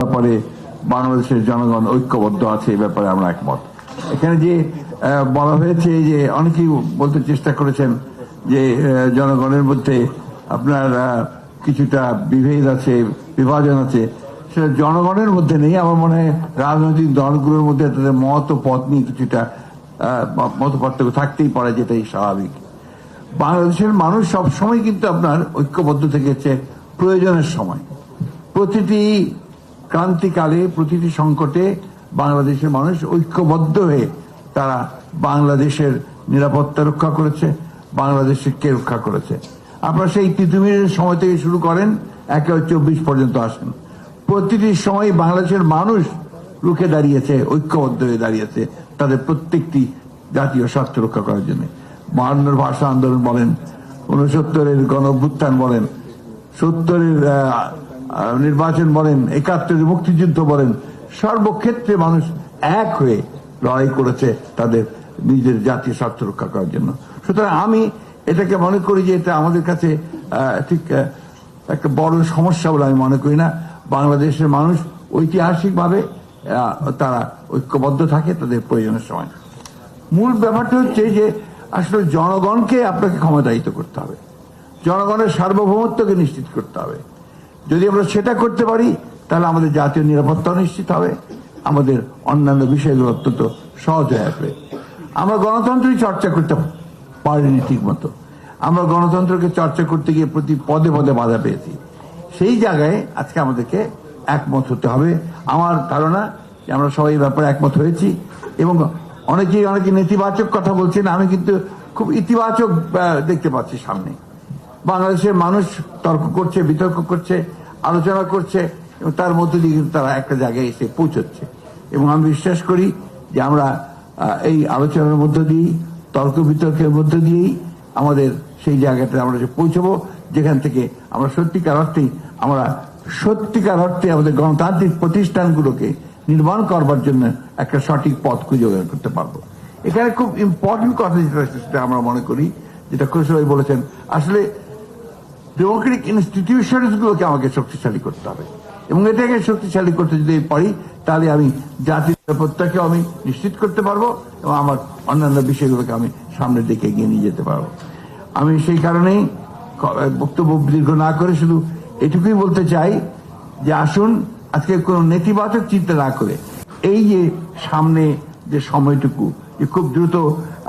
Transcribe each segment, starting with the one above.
ব্যাপারে বাংলাদেশের জনগণ ঐক্যবদ্ধ আছে, এই ব্যাপারে আমরা একমত। এখানে যে বলা হয়েছে যে, অনেকেই বলতে চেষ্টা করেছেন যে জনগণের মধ্যে আপনার কিছুটা বিভেদ আছে, বিভাজন আছে। সেটা জনগণের মধ্যে নেই, আমার মনে হয় রাজনৈতিক দলগুলোর মধ্যে তাদের মত ও পথ নিয়ে কিছুটা মত পার্থক্য থাকতেই পারে, যেটাই স্বাভাবিক। বাংলাদেশের মানুষ সবসময় কিন্তু আপনার ঐক্যবদ্ধ থেকেছে প্রয়োজনের সময়। প্রতিটি ক্রান্তিকালে প্রতিটি সংকটে বাংলাদেশের মানুষ ঐক্যবদ্ধ হয়ে তারা বাংলাদেশের নিরাপত্তা রক্ষা করেছে, বাংলাদেশকে রক্ষা করেছে। আপনারা সেই তিতুমিরের সময় থেকে শুরু করেন একে চব্বিশ পর্যন্ত আসেন। প্রতিটি সময় বাংলাদেশের মানুষ রুখে দাঁড়িয়েছে, ঐক্যবদ্ধ হয়ে দাঁড়িয়েছে তাদের প্রত্যেকটি জাতীয় স্বার্থ রক্ষা করার জন্য। বাহান্নর ভাষা আন্দোলন বলেন উনসত্তরের গণ বলেন, সত্তরের নির্বাচন বলেন, একাত্তরের মুক্তিযুদ্ধ বলেন, সর্বক্ষেত্রে মানুষ এক হয়ে লড়াই করেছে তাদের নিজের জাতীয় স্বার্থ রক্ষা করার জন্য। সুতরাং আমি এটাকে মনে করি যে এটা আমাদের কাছে ঠিক একটা বড় সমস্যা বলে আমি মনে করি না। বাংলাদেশের মানুষ ঐতিহাসিকভাবে তারা ঐক্যবদ্ধ থাকে তাদের প্রয়োজনের সময়। মূল ব্যাপারটা হচ্ছে যে আসলে জনগণকে আপনাকে ক্ষমতায়িত করতে হবে। জনগণের সার্বভৌমত্বকে নিশ্চিত করতে হবে। যদি আমরা সেটা করতে পারি, তাহলে আমাদের জাতীয় নিরাপত্তা নিশ্চিত হবে। আমাদের অন্যান্য বিষয়গুলো অত্যন্ত সহজ হয়ে আসবে। আমরা গণতন্ত্রই চর্চা করতে পারিনি ঠিক মতো আমরা গণতন্ত্রকে চর্চা করতে গিয়ে প্রতি পদে পদে বাধা পেয়েছি। সেই জায়গায় আজকে আমাদেরকে একমত হতে হবে। আমার ধারণা যে আমরা সবাই ব্যাপারে একমত হয়েছি এবং অনেকেই অনেকে নেতিবাচক কথা বলছেন। আমি কিন্তু খুব ইতিবাচক দেখতে পাচ্ছি সামনে। বাংলাদেশের মানুষ তর্ক করছে, বিতর্ক করছে, আলোচনা করছে, এবং তার মধ্যে দিয়ে কিন্তু তারা একটা জায়গায় এসে পৌঁছচ্ছে। এবং আমি বিশ্বাস করি যে আমরা এই আলোচনার মধ্য দিয়েই, তর্ক বিতর্কের মধ্য দিয়েই আমাদের সেই জায়গাতে আমরা পৌঁছবো, যেখান থেকে আমরা সত্যিকার অর্থেই, আমরা সত্যিকার অর্থে আমাদের গণতান্ত্রিক প্রতিষ্ঠানগুলোকে নির্মাণ করবার জন্য একটা সঠিক পথ খুঁজে বের করতে পারব। এখানে খুব ইম্পর্টেন্ট কথা যেটা সেটা আমরা মনে করি, যেটা খুশি বলেছেন। আসলে ডেমোক্রেটিক ইনস্টিটিউশনস গুলোকে আমাকে শক্তিশালী করতে হবে। এবং এটাকে শক্তিশালী করতে যদি পারি, তাহলে আমি জাতির নিরাপত্তাকে আমি নিশ্চিত করতে পারব এবং আমার অন্যান্য বিষয়গুলোকে আমি সামনের দিকে এগিয়ে নিয়ে যেতে পারব। আমি সেই কারণেই বক্তব্য দীর্ঘ না করে শুধু এটুকুই বলতে চাই যে আসুন, আজকে কোনো নেতিবাচক চিন্তা না করে এই যে সামনে যে সময়টুকু, যে খুব দ্রুত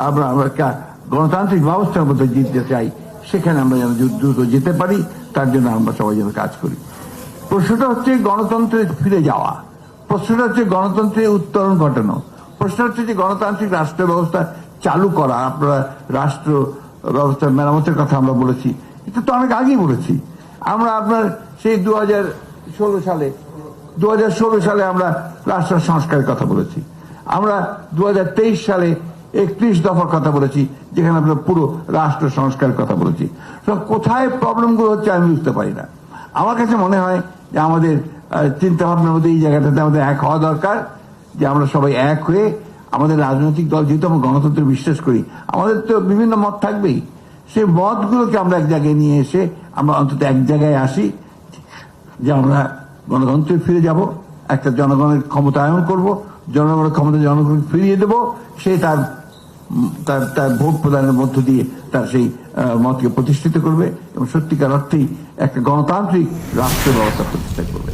আমরা আমরা একটা গণতান্ত্রিক ব্যবস্থার মধ্যে জিততে চাই সেখানে আমরা যেন দ্রুত যেতে পারি, তার জন্য আমরা সবাই যেন কাজ করি। প্রশ্নটা হচ্ছে গণতন্ত্রে ফিরে যাওয়া। প্রশ্নটা হচ্ছে গণতন্ত্রে উত্তরণ ঘটানো। প্রশ্ন হচ্ছে যে গণতান্ত্রিক রাষ্ট্র ব্যবস্থা চালু করা। আপনারা রাষ্ট্র ব্যবস্থা মেরামতের কথা আমরা বলেছি। এটা তো অনেক আগেই বলেছি। আমরা আপনার সেই দু সালে দু হাজার ষোলো সালে আমরা রাষ্ট্র সংস্কারের কথা বলেছি। আমরা দু হাজার তেইশ সালে একত্রিশ দফার কথা বলেছি, যেখানে আমরা পুরো রাষ্ট্র সংস্কারের কথা বলেছি। তো কোথায় প্রবলেমগুলো হচ্ছে আমি বুঝতে পারি না। আমার কাছে মনে হয় যে আমাদের চিন্তা ভাবনার মধ্যে এই জায়গাটাতে আমাদের এক হওয়া দরকার, যে আমরা সবাই এক হয়ে আমাদের রাজনৈতিক দল, যেহেতু আমরা গণতন্ত্রে বিশ্বাস করি, আমাদের তো বিভিন্ন মত থাকবেই। সেই মতগুলোকে আমরা এক জায়গায় নিয়ে এসে আমরা অন্তত এক জায়গায় আসি, যে আমরা গণতন্ত্রে ফিরে যাব, একটা জনগণের ক্ষমতায়ন করব, জনগণের ক্ষমতা জনগণকে ফিরিয়ে দেব, সে তার তার তার ভোট প্রদানের মধ্য দিয়ে তার সেই মতকে প্রতিষ্ঠিত করবে এবং সত্যিকার অর্থেই একটা গণতান্ত্রিক রাষ্ট্র ব্যবস্থা প্রতিষ্ঠা করবে।